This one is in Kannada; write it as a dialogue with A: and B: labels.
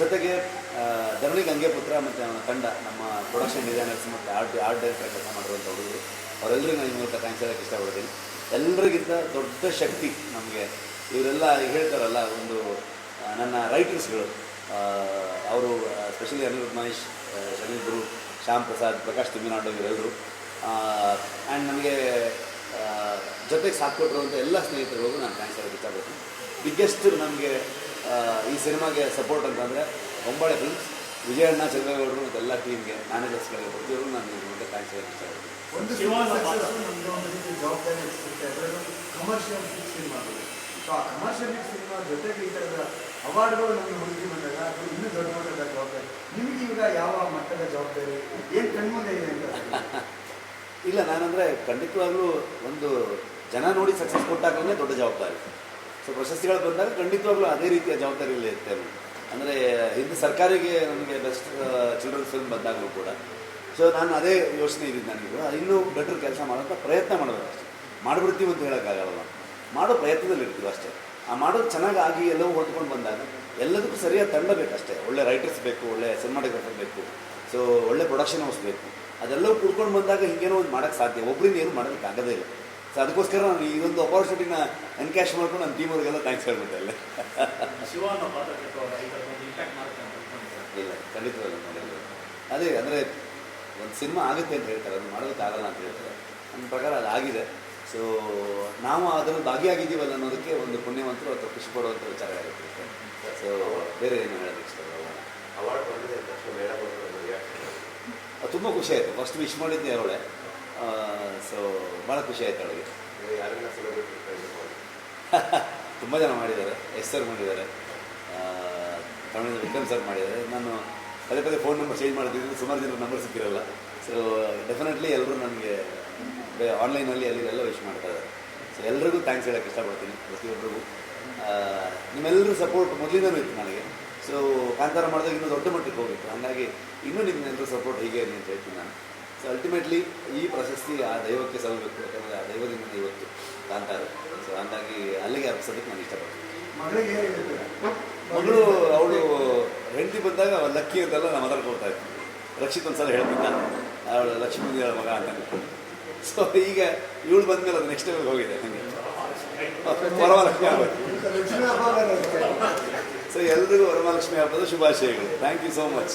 A: ಜೊತೆಗೆ ಧರಣಿ ಗಂಗೆಪುತ್ರ ಮತ್ತು ಅವನ ತಂಡ ನಮ್ಮ ಪ್ರೊಡಕ್ಷನ್ ಡಿಸೈನರ್ಸ್ ಮತ್ತು ಆರ್ಟ್ ಆರ್ಟ್ ಡೈರೆಕ್ಟರ್ ಕೆಲಸ ಮಾಡಿರುವಂಥ ಹುಡುಗರು. ಅವರೆಲ್ಲರಿಗೂ ನಾನು ಈ ಮೂಲಕ ಹೇಳೋಕ್ಕೆ ಇಷ್ಟಪಡ್ತೀನಿ. ಎಲ್ಲರಿಗಿಂತ ದೊಡ್ಡ ಶಕ್ತಿ ನಮಗೆ. ಇವರೆಲ್ಲ ಹೇಳ್ತಾರಲ್ಲ ಒಂದು ನನ್ನ ರೈಟರ್ಸ್ಗಳು ಅವರು ಸ್ಪೆಷಲಿ ಅನಿರುದ್ಧ ಮಹೇಶ್ ಶನಿಲ್ ಗುರು, ಶ್ಯಾಮ್ ಪ್ರಸಾದ್, ಪ್ರಕಾಶ್ ತಿಮ್ಮಿನಾಡು ಇವರೆಲ್ಲರೂ ಆ್ಯಂಡ್ ನಮಗೆ ಜೊತೆಗೆ ಸಾಥ್ ಕೊಟ್ಟಿರುವಂಥ ಎಲ್ಲ ಸ್ನೇಹಿತರಿಗೂ ನಾನು ಥ್ಯಾಂಕ್ಸ್ ಹೇಳೋಕ್ಕೆ ಇಷ್ಟಪಡ್ತೀನಿ. ಬಿಗ್ಗೆಸ್ಟ್ ನಮಗೆ ಈ ಸಿನಿಮಾಗೆ ಸಪೋರ್ಟ್ ಅಂತಂದರೆ ಹೊಂಬಾಳೆ ಫಿಲ್ಮ್ಸ್ ವಿಜಯಣ್ಣ ಚಂದ್ರಗೌಡರು ಮತ್ತು ಎಲ್ಲ ಟೀಮ್ಗೆ ಮ್ಯಾನೇಜರ್ಸ್ಗಳಿಗೆ ಪ್ರತಿಯೊಬ್ಬರು ನಾನು ನಿಮಗೆ ಥ್ಯಾಂಕ್ಸ್ ಹೇಳಿ ಇಷ್ಟಪಡ್ತೀನಿ.
B: ಒಂದು ಸಿನಿಮಾ ಸಕ್ಸಸ್ ಒಂದು ರೀತಿ ಜವಾಬ್ದಾರಿ ಸಿಗುತ್ತೆ ಅದರಲ್ಲೂ ಕಮರ್ಷಿಯಲ್ ಹಿಟ್ ಸಿನಿಮಾಗಳು ಸೊ ಆ ಕಮರ್ಷಿಯಲ್ ಸಿನಿಮಾ ಜೊತೆಗೆ ಈ ಥರದ ಅವಾರ್ಡ್ಗಳು ನಮಗೆ ಹುಡುಕಿ ಬಂದಾಗ ಅದು ಇನ್ನೂ ದೊಡ್ಡ ಮಟ್ಟದ ಜವಾಬ್ದಾರಿ. ನಿಮಗೆ ಈಗ ಯಾವ ಮಟ್ಟದ ಜವಾಬ್ದಾರಿ? ಏನು ಕಣ್ಮುಂದೆ ಇದೆ ಅಂತ
A: ಇಲ್ಲ ನಾನಂದರೆ ಖಂಡಿತವಾಗ್ಲೂ ಒಂದು ಜನ ನೋಡಿ ಸಕ್ಸಸ್ ಕೊಟ್ಟಾಗಲೇ ದೊಡ್ಡ ಜವಾಬ್ದಾರಿ. ಸೊ ಪ್ರಶಸ್ತಿಗಳು ಬಂದಾಗ ಖಂಡಿತವಾಗ್ಲೂ ಅದೇ ರೀತಿಯ ಜವಾಬ್ದಾರಿಯಲ್ಲಿ ಇರುತ್ತೆ ಅಂದರೆ, ಹಿಂದೆ ಸರ್ಕಾರಿಗೆ ನಮಗೆ ಬೆಸ್ಟ್ ಚಿಲ್ಡ್ರನ್ಸ್ ಫಿಲ್ಮ್ ಬಂದಾಗಲೂ ಕೂಡ. ಸೊ ನಾನು ಅದೇ ಯೋಚನೆ ಇದ್ದೀನಿ ನನಗೆ. ಇನ್ನೂ ಬೆಟರ್ ಕೆಲಸ ಮಾಡೋಂಥ ಪ್ರಯತ್ನ ಮಾಡಬೇಕು ಅಷ್ಟೇ. ಮಾಡಿಬಿಡ್ತೀವಿ ಅಂತ ಹೇಳೋಕ್ಕಾಗಲ್ಲ. ಮಾಡೋ ಪ್ರಯತ್ನದಲ್ಲಿ ಇರ್ತೀವಿ ಅಷ್ಟೇ. ಆ ಮಾಡೋದು ಚೆನ್ನಾಗಿ ಆಗಿ ಎಲ್ಲವೂ ಹೊಡ್ಕೊಂಡು ಬಂದಾಗ ಎಲ್ಲದಕ್ಕೂ ಸರಿಯಾದ ತಂಡ ಬೇಕಷ್ಟೇ. ಒಳ್ಳೆ ರೈಟರ್ಸ್ ಬೇಕು, ಒಳ್ಳೆ ಸಿನಿಮಾಟೋಗ್ರಫರ್ ಬೇಕು. ಸೊ ಒಳ್ಳೆ ಪ್ರೊಡಕ್ಷನ್ ಹೌಸ್ ಬೇಕು. ಅದೆಲ್ಲವೂ ಕುಡ್ಕೊಂಡು ಬಂದಾಗ ಹಿಂಗೇನೋ ಒಂದು ಮಾಡೋಕ್ಕೆ ಸಾಧ್ಯ. ಒಬ್ಬರಿಂದ ಏನು ಮಾಡೋದಕ್ಕೆ ಆಗೋದೇ ಇಲ್ಲ. ಸೊ ಅದಕ್ಕೋಸ್ಕರ ನಾನು ಈ ಒಂದು ಅಪಾರ್ಚುನಿಟಿನ ಎನ್ಕ್ಯಾಶ್ ಮಾಡ್ಕೊಂಡು ನನ್ನ ಟೀಮವ್ರಿಗೆಲ್ಲ ಥ್ಯಾಂಕ್ಸ್ ಹೇಳ್ಬಿಟ್ಟೆ
C: ಇಲ್ಲ
A: ಇಲ್ಲ ಖಂಡಿತವಾಗಿ ಮಾಡಿಲ್ಲ. ಅದೇ ಅಂದರೆ ಒಂದು ಸಿನಿಮಾ ಆಗುತ್ತೆ ಅಂತ ಹೇಳ್ತಾರೆ ಅದು ಮಾಡೋದಕ್ಕಾಗಲ್ಲ ಅಂತ ಹೇಳ್ತಾರೆ. ನನ್ನ ಪ್ರಕಾರ ಅದು ಆಗಿದೆ. ಸೊ ನಾವು ಅದರಲ್ಲಿ ಭಾಗಿಯಾಗಿದ್ದೀವಲ್ಲ ಅನ್ನೋದಕ್ಕೆ ಒಂದು ಪುಣ್ಯವಂತರು ಅಥವಾ ಖುಷಿ ಪಡುವಂಥ ವಿಚಾರ ಆಗುತ್ತೆ ಸೊ ಬೇರೆ ಏನು ಹೇಳೋದಕ್ಕೆ ಸರ್
D: ಅವಾರ್ಡ್ ಬಂದಿದೆ
A: ತುಂಬ ಖುಷಿ ಆಯಿತು. ಫಸ್ಟ್ ವಿಶ್ ಮಾಡಿದ್ದೆ ಅವಳೆ ಸೊ ಭಾಳ ಖುಷಿ ಆಯ್ತು ಅವಳಿಗೆ. ತುಂಬ ಜನ ಮಾಡಿದ್ದಾರೆ ಎಸ್ ಸರ್ ಮಾಡಿದ್ದಾರೆ. ತಮಿಳಿನ ವಿಕ್ರಮ್ ಸರ್ ಮಾಡಿದ್ದಾರೆ. ನಾನು ಪದೇ ಪದೇ ಫೋನ್ ನಂಬರ್ ಚೇಂಜ್ ಮಾಡ್ತಿದ್ದೀನಿ ಸುಮಾರು ಜನರ ನಂಬರ್ ಸಿಕ್ಕಿರಲ್ಲ. ಸೊ ಡೆಫಿನೆಟ್ಲಿ ಎಲ್ಲರೂ ನನಗೆ ಆನ್ಲೈನಲ್ಲಿ ಅಲ್ಲಿ ಎಲ್ಲ ವಿಶ್ ಮಾಡ್ತಾ ಇದ್ದಾರೆ. ಸೊ ಎಲ್ರಿಗೂ ಥ್ಯಾಂಕ್ಸ್ ಹೇಳೋಕ್ಕೆ ಇಷ್ಟಪಡ್ತೀನಿ ಪ್ರತಿಯೊಬ್ಬರಿಗೂ. ನಿಮ್ಮೆಲ್ಲರೂ ಸಪೋರ್ಟ್ ಮೊದಲಿಂದನೂ ಇತ್ತು ನನಗೆ. ಸೊ ಕಾಂತಾರ ಮಾಡಿದಾಗ ಇನ್ನೂ ದೊಡ್ಡ ಮಟ್ಟಕ್ಕೆ ಹೋಗಿತ್ತು. ಹಾಗಾಗಿ ಇನ್ನೂ ನಿಮ್ಮೆಲ್ಲರೂ ಸಪೋರ್ಟ್ ಹೀಗೆ ಇರಲಿ ಅಂತ ಹೇಳ್ತೀನಿ ನಾನು. ಸೊ ಅಲ್ಟಿಮೇಟ್ಲಿ ಈ ಪ್ರಶಸ್ತಿ ಆ ದೈವಕ್ಕೆ ಸಲ್ಲಬೇಕು ಯಾಕಂದರೆ ಆ ದೈವದಿಂದ ಇವತ್ತು ಕಾಣ್ತಾರೆ ಸೊ ಹಾಗಾಗಿ ಅಲ್ಲಿಗೆ ಅರ್ಪಿಸೋದಕ್ಕೆ ನಾನು ಇಷ್ಟಪಡ್ತೀನಿ. ಮಗಳು ಅವಳು ಹೆಂಡತಿ ಬಂದಾಗ ಅವಳು ಲಕ್ಕಿ ಅಂತೆಲ್ಲ ನಾನು ಮಾತಾಡ್ಕೊಳ್ತಾ ಇದ್ದೆ ರಕ್ಷಿತ್ ಒಂದ್ಸಲ ನಾನು ಅವಳು ಲಕ್ಷ್ಮೀ ದೇವರ ಮಗ ಅಂತ ಸೊ ಈಗ ಇವಳು ಬಂದ್ಮೇಲೆ ಅದು ನೆಕ್ಸ್ಟ್ ಟೈಮ್ ಹೋಗಿದೆ ನನಗೆ. ವರಮಹಾಲಕ್ಷ್ಮಿ
B: ಹಬ್ಬ.
A: ಸೊ ಎಲ್ರಿಗೂ ವರಮಹಾಲಕ್ಷ್ಮಿ ಹಬ್ಬದ ಶುಭಾಶಯಗಳು. Thank you so much